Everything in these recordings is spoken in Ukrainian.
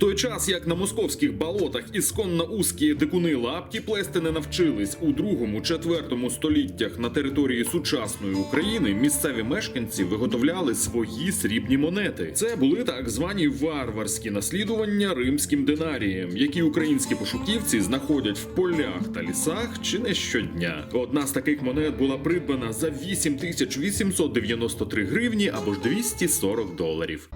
Той час, як на московських болотах ісконно узкі дикуни лапті плести не навчились у другому-четвертому століттях на території сучасної України, місцеві мешканці виготовляли свої срібні монети. Це були так звані варварські наслідування римським динарієм, які українські пошуківці знаходять в полях та лісах чи не щодня. Одна з таких монет була придбана за 8893 гривні або ж 240 доларів.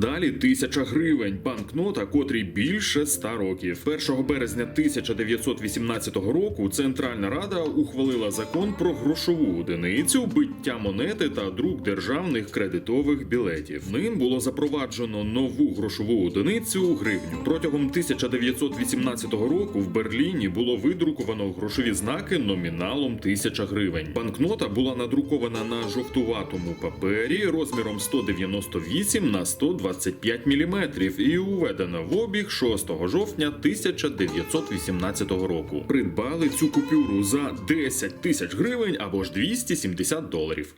Далі тисяча гривень, банкнота, котрій більше 100 років. 1 березня 1918 року Центральна Рада ухвалила закон про грошову одиницю, биття монети та друк державних кредитових білетів. Ним було запроваджено нову грошову одиницю гривню. Протягом 1918 року в Берліні було видруковано грошові знаки номіналом 1000 гривень. Банкнота була надрукована на жовтуватому папері розміром 198 на 125 мм і уведена в обіг 6 жовтня 1918 року. Придбали цю купюру за 10 тисяч гривень або ж 270 доларів.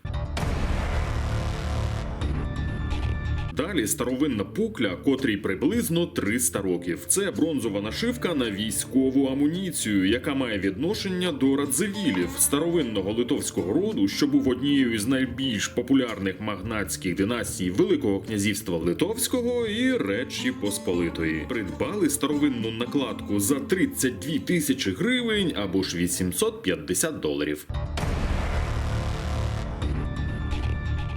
Далі старовинна пукля, котрій приблизно 300 років. Це бронзова нашивка на військову амуніцію, яка має відношення до радзивілів старовинного литовського роду, що був однією із найбільш популярних магнатських династій Великого князівства Литовського і Речі Посполитої. Придбали старовинну накладку за 32 тисячі гривень або ж 850 доларів.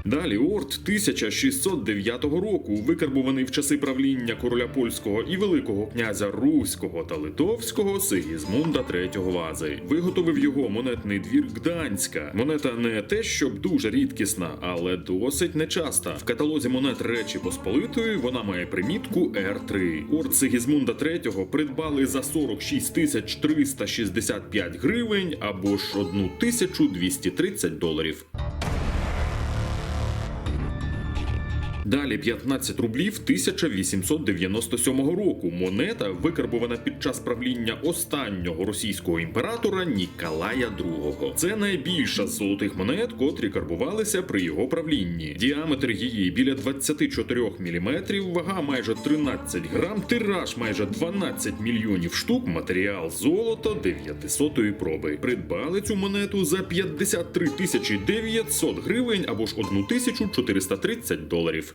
Далі орд 1609 року, викарбуваний в часи правління короля польського і великого князя Руського та Литовського Сигізмунда III Вази. Виготовив його монетний двір Гданська. Монета не те, щоб дуже рідкісна, але досить нечаста. В каталозі монет Речі Посполитої вона має примітку R3. Орд Сигізмунда III придбали за 46 тисяч 365 гривень або ж 1230 доларів. Далі 15 рублів 1897 року. Монета викарбована під час правління останнього російського імператора Ніколая II. Це найбільша з золотих монет, котрі карбувалися при його правлінні. Діаметр її біля 24 мм, вага майже 13 грам, тираж майже 12 мільйонів штук, матеріал золото 900 проби. Придбали цю монету за 53 тисячі 900 гривень або ж 1430 доларів.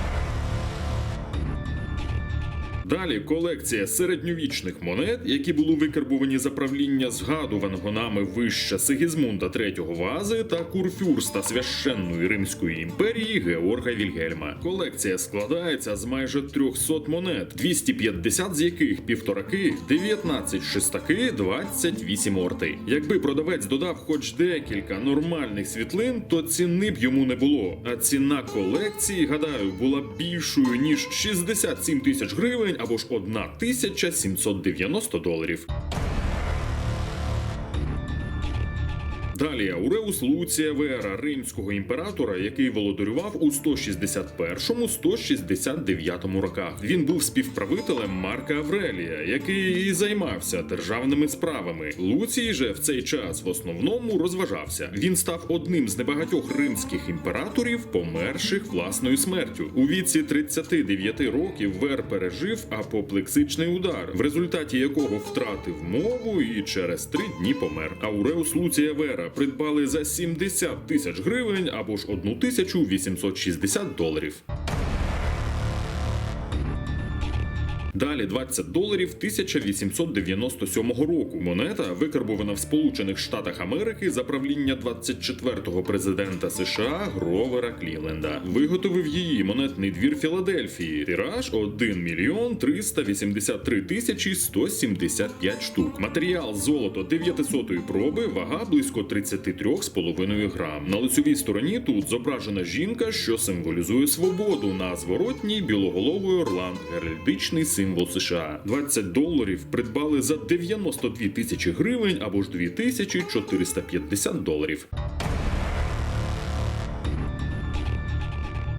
Далі колекція середньовічних монет, які були викарбувані за правління згадуваного нами вище Сигізмунда III Вази та курфюрста священної Римської імперії Георга Вільгельма. Колекція складається з майже 300 монет, 250 з яких півтораки, 19 шестаки, 28 орти. Якби продавець додав хоч декілька нормальних світлин, то ціни б йому не було. А ціна колекції, гадаю, була більшою ніж 67 тисяч гривень або ж 1790 доларів. Далі Ауреус Луція Вера, римського імператора, який володарював у 161-169 роках. Він був співправителем Марка Аврелія, який і займався державними справами. Луцій же в цей час в основному розважався. Він став одним з небагатьох римських імператорів, померших власною смертю. У віці 39 років Вер пережив апоплексичний удар, в результаті якого втратив мову і через три дні помер. Ауреус Луція Вера придбали за 70 тисяч гривень або ж 1860 доларів. Далі 20 доларів 1897 року. Монета викарбована в Сполучених Штатах Америки за правління 24-го президента США Гровера Кліленда. Виготовив її монетний двір Філадельфії. Тираж 1 мільйон 383 тисячі 175 штук. Матеріал золото 900 проби, вага близько 33,5 грам. На лицевій стороні тут зображена жінка, що символізує свободу. На зворотній білоголовий орлан, геральдичний символ США. 20 доларів придбали за 92 тисячі гривень або ж 2450 доларів.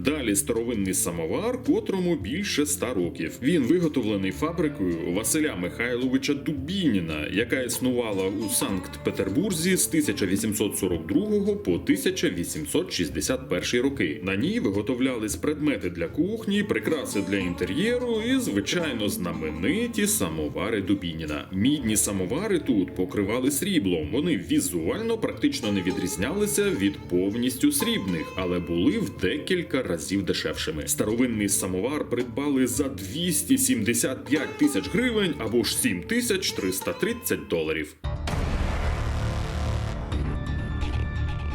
Далі старовинний самовар, котрому більше 100 років. Він виготовлений фабрикою Василя Михайловича Дубініна, яка існувала у Санкт-Петербурзі з 1842 по 1861 роки. На ній виготовлялись предмети для кухні, прикраси для інтер'єру і, звичайно, знамениті самовари Дубініна. Мідні самовари тут покривали сріблом. Вони візуально практично не відрізнялися від повністю срібних, але були в декілька разів дешевшими. Старовинний самовар придбали за 275 тисяч гривень або ж 7330 доларів.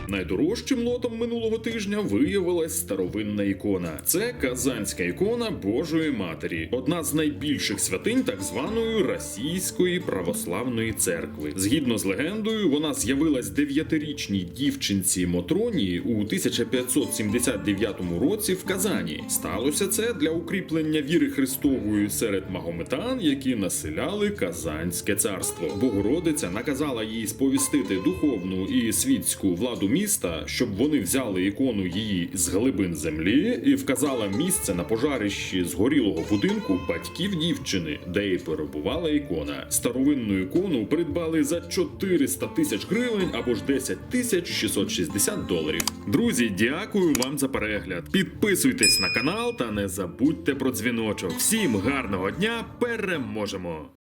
Найдорожчим лотом минулого тижня виявилась старовинна ікона. Це казанська ікона Божої Матері, одна з найбільших святинь так званої Російської православної церкви. Згідно з легендою, вона з'явилась дев'ятирічній дівчинці Мотроні у 1579 році в Казані. Сталося це для укріплення віри Христової серед магометан, які населяли Казанське царство. Богородиця наказала їй сповістити духовну і світську владу міста, щоб вони взяли ікону її з глибин землі і вказала місце на пожарищі згорілого будинку батьків дівчини, де і перебувала ікона. Старовинну ікону придбали за 400 тисяч гривень або ж 10 тисяч 660 доларів. Друзі, дякую вам за перегляд. Підписуйтесь на канал та не забудьте про дзвіночок. Всім гарного дня! Переможемо!